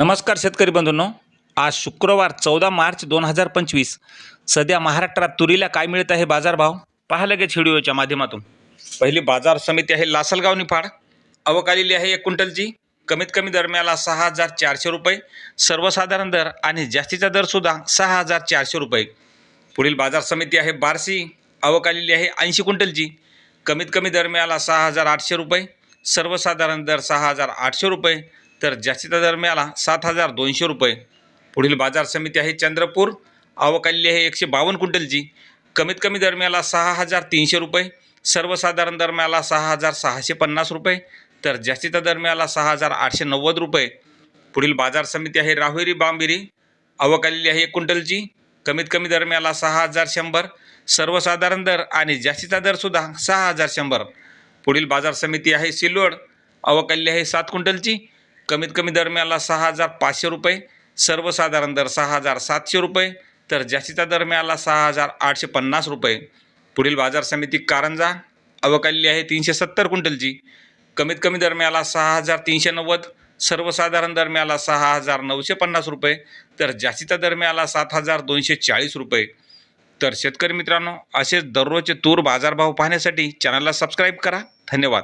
नमस्कार शेतकरी बंधूंनो. आज शुक्रवार चौदा मार्च दोन हजार पंचवीस. सध्या महाराष्ट्रात तुरीला काय मिळत आहे बाजारभाव? पहा लगेच व्हिडिओच्या माध्यमातून. पहिली बाजार समिती आहे लासलगाव निफाड आवक आलेली आहे एक क्विंटलची. कमीत कमी दरम्याला सहा हजार चारशे रुपये. सर्वसाधारण दर आणि जास्तीचा दरसुद्धा सहा हजार चारशे रुपये. पुढील बाजार समिती आहे बारसी. आवक आलेली आहे ऐंशी क्विंटलची. कमीत कमी दरम्याला सहा हजार आठशे रुपये. सर्वसाधारण दर सहा हजार आठशे रुपये. तर जास्तीचा दर मिळाला सात हजार दोनशे रुपये. पुढील बाजार समिती आहे चंद्रपूर. अवकाल्य आहे एकशे बावन्न क्विंटलची. कमीत कमी दर मिळाला सहा हजार तीनशे रुपये. सर्वसाधारण दर मिळाला सहा हजार सहाशे पन्नास रुपये. तर जास्तीचा दर मिळाला सहा हजार आठशे नव्वद रुपये. पुढील बाजार समिती आहे राहुरी बांबिरी. आवक आलेली आहे एक क्विंटलची. कमीत कमी दर मिळाला सहा हजार शंभर. सर्वसाधारण दर आणि जास्तीचा दरसुद्धा सहा हजार शंभर. पुढील बाजार समिती आहे सिल्लोड. आवक आलेली आहे सात क्विंटलची. कमीत कमी दर मिळाला सहा हजार पाचशे रुपये सर्वसाधारण दर सहा हजार सातशे रुपये तर जास्तीचा दर मिळाला सहा हजार आठशे पन्नास रुपये. पुढील बाजार समिती कारंजा अवकाली आहे तीनशे सत्तर क्विंटलची. कमीत कमी दर मिळाला सहा हजार तीनशे नव्वद सर्वसाधारण दर मिळाला सहा हजार नऊशे पन्नास रुपये तर जास्तीचा दर मिळाला सात हजार दोनशे चाळीस रुपये. तर शेतकरी मित्रांनो असेच दररोजचे तूर बाजारभाव पाहण्यासाठी चॅनलला सबस्क्राईब करा. धन्यवाद.